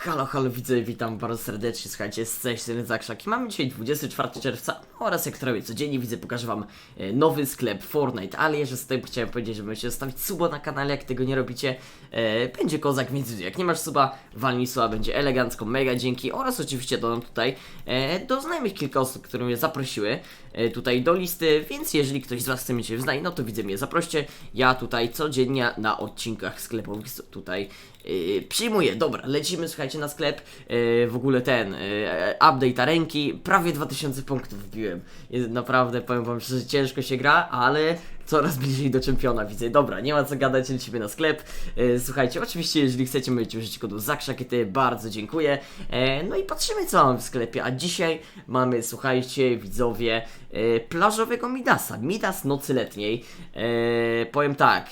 Halo, halo, widzę, witam bardzo serdecznie, słuchajcie, z strony Zakrzak i mamy dzisiaj 24 czerwca oraz jak to robię codziennie, widzę, pokażę wam e, nowy sklep Fortnite, ale jeszcze z tym chciałem powiedzieć, żeby się zostawić suba na kanale, jak tego nie robicie, e, będzie kozak, więc jak nie masz suba, walnij suba, będzie elegancko, mega dzięki oraz oczywiście dodam tutaj e, do znajomych kilka osób, które mnie zaprosiły tutaj do listy, więc jeżeli ktoś z was chce mieć w no to widzę mnie, zaproście, ja tutaj codziennie na odcinkach sklepowych tutaj Yy, przyjmuję, dobra, lecimy, słuchajcie, na sklep. Yy, w ogóle ten yy, update ręki, prawie 2000 punktów wbiłem. Jest, naprawdę powiem wam, że ciężko się gra, ale coraz bliżej do czempiona widzę. Dobra, nie ma co gadać, lecimy na sklep. Yy, słuchajcie, oczywiście, jeżeli chcecie mieć użyć kodu ZAKRZAKIETY, bardzo dziękuję. Yy, no i patrzymy, co mamy w sklepie. A dzisiaj mamy, słuchajcie, widzowie, yy, plażowego Midasa. Midas nocy letniej. Powiem tak,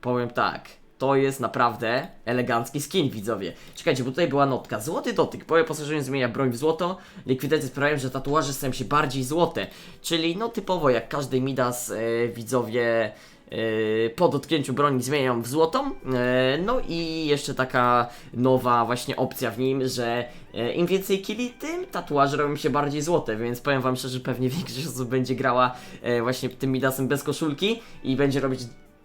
powiem tak to jest naprawdę elegancki skin, widzowie. Czekajcie, bo tutaj była notka. Złoty dotyk. Po wyposażeniu zmienia broń w złoto. Likwidacje sprawiają, że tatuaże stają się bardziej złote. Czyli no typowo jak każdy Midas, e, widzowie... e, Po dotknięciu broni zmieniają w złotą. E, No i jeszcze taka nowa właśnie opcja w nim, że im więcej killi, tym tatuaże robią się bardziej złote, więc powiem wam szczerze, pewnie większość osób będzie grała właśnie tym Midasem bez koszulki i będzie robić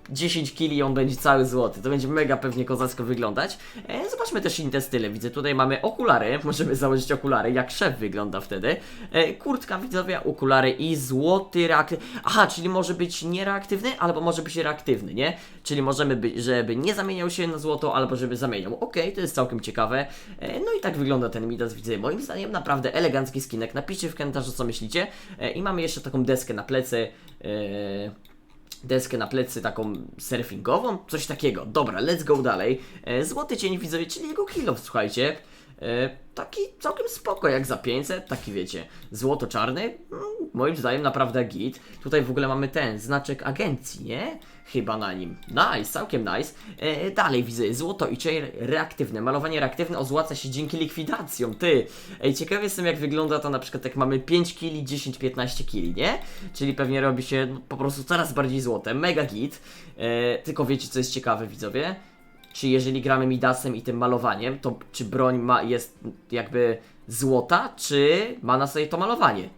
10 kili i on będzie cały złoty. To będzie mega pewnie kozacko wyglądać. E, zobaczmy też inne style. Widzę tutaj mamy okulary. Możemy założyć okulary, jak szef wygląda wtedy. E, kurtka widzowie, okulary i złoty reaktywny. Aha, czyli może być niereaktywny, albo może być reaktywny, nie? Czyli możemy być, żeby nie zamieniał się na złoto, albo żeby zamieniał. Okej, to jest całkiem ciekawe. E, no i tak wygląda ten Midas, widzę. Moim zdaniem naprawdę elegancki skinek. Napiszcie w komentarzu, co myślicie. E, I mamy jeszcze taką deskę na plecy. E, deskę na plecy taką surfingową, coś takiego. Dobra, let's go dalej. E, złoty cień widzowie, czyli jego kilo, słuchajcie. E, taki całkiem spoko, jak za 500, taki wiecie, złoto-czarny, mm, moim zdaniem naprawdę git. Tutaj w ogóle mamy ten znaczek agencji, nie? Chyba na nim. Nice, całkiem nice. E, dalej widzę, złoto i chain reaktywne. Malowanie reaktywne ozłaca się dzięki likwidacjom, ty. Ej, ciekawy jestem jak wygląda to na przykład jak mamy 5 kili, 10-15 kili, nie? Czyli pewnie robi się no, po prostu coraz bardziej złote, mega git. E, tylko wiecie co jest ciekawe widzowie? Czy jeżeli gramy Midasem i tym malowaniem, to czy broń ma, jest jakby złota, czy ma na sobie to malowanie?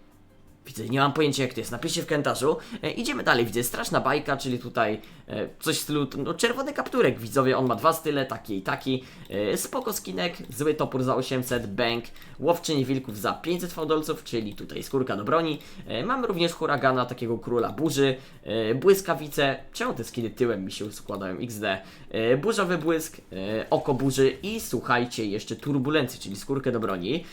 Widzę, nie mam pojęcia jak to jest, napiszcie w komentarzu. E, idziemy dalej, widzę, straszna bajka, czyli tutaj e, coś w stylu, no czerwony kapturek, widzowie, on ma dwa style, taki i taki. E, spoko skinek, zły topór za 800, bank, łowczyni wilków za 500 fałdolców, czyli tutaj skórka do broni. E, mamy również huragana, takiego króla burzy, e, błyskawice, czemu te skiny tyłem mi się składają, XD, e, burzowy błysk, e, oko burzy i słuchajcie, jeszcze turbulencję, czyli skórkę do broni.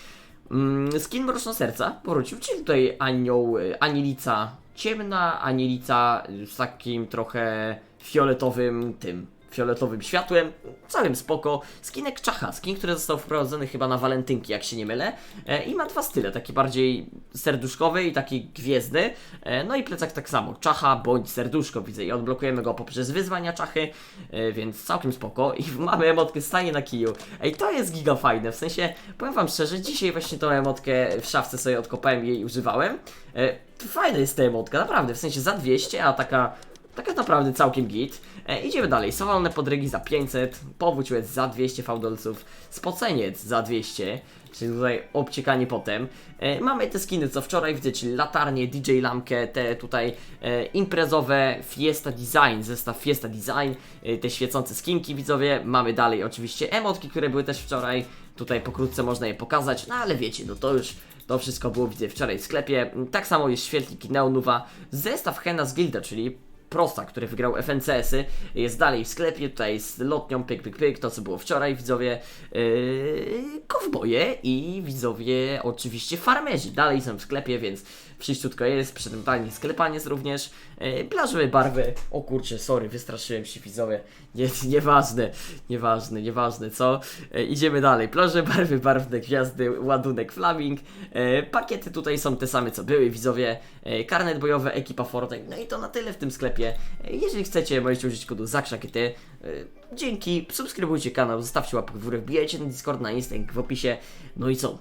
Mm, Skin Mroczno Serca powrócił, czyli tutaj anioł, y, anielica ciemna, anielica z takim trochę fioletowym tym, fioletowym światłem, całym spoko. Skinek Czacha, skin, który został wprowadzony chyba na walentynki, jak się nie mylę. E, I ma dwa style, taki bardziej serduszkowy i taki gwiezdny. E, no i plecak tak samo, Czacha bądź serduszko widzę i odblokujemy go poprzez wyzwania Czachy, e, więc całkiem spoko. I mamy emotkę stanie na kiju. Ej, to jest giga fajne, w sensie, powiem wam szczerze, dzisiaj właśnie tą emotkę w szafce sobie odkopałem i jej używałem. E, fajna jest ta emotka, naprawdę, w sensie za 200, a taka Taka naprawdę całkiem git. E, idziemy dalej. Sowalne podrygi za 500, powódź łez za 200 fałdolców, spoceniec za 200, czyli tutaj obciekanie potem. E, mamy te skiny co wczoraj widzę, czyli latarnie, DJ lampkę, te tutaj e, imprezowe Fiesta Design, zestaw Fiesta Design, e, te świecące skinki widzowie. Mamy dalej oczywiście emotki, które były też wczoraj. Tutaj pokrótce można je pokazać, no ale wiecie, no to już to wszystko było widzę wczoraj w sklepie. Tak samo jest świetliki Neonuwa, zestaw Hena z Gilda, czyli Prosta, który wygrał FNCS-y, jest dalej w sklepie, tutaj z lotnią, pyk, pyk, pyk, to co było wczoraj, widzowie, yy, kowboje i widzowie, oczywiście farmerzy, dalej są w sklepie, więc przyjściutko jest, przetrwanie sklepanie jest również, yy, plażowe barwy, o kurczę, sorry, wystraszyłem się widzowie, nie, nieważne, nieważne, nieważne, co, yy, idziemy dalej, plaże barwy, barwne gwiazdy, ładunek flaming, yy, pakiety tutaj są te same co były, widzowie, yy, karnet bojowy, ekipa Fortek, no i to na tyle w tym sklepie, Yy, jeżeli chcecie, możecie użyć kodu ZAKRZAKIETY, yy, dzięki, subskrybujcie kanał, zostawcie łapkę w górę, wbijajcie na Discord, na Insta, link w opisie, no i co?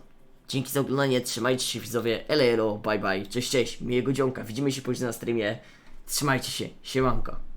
Dzięki za oglądanie, trzymajcie się widzowie, elo elo, bye bye, cześć cześć, miłego dzionka, widzimy się później na streamie, trzymajcie się, siemanko.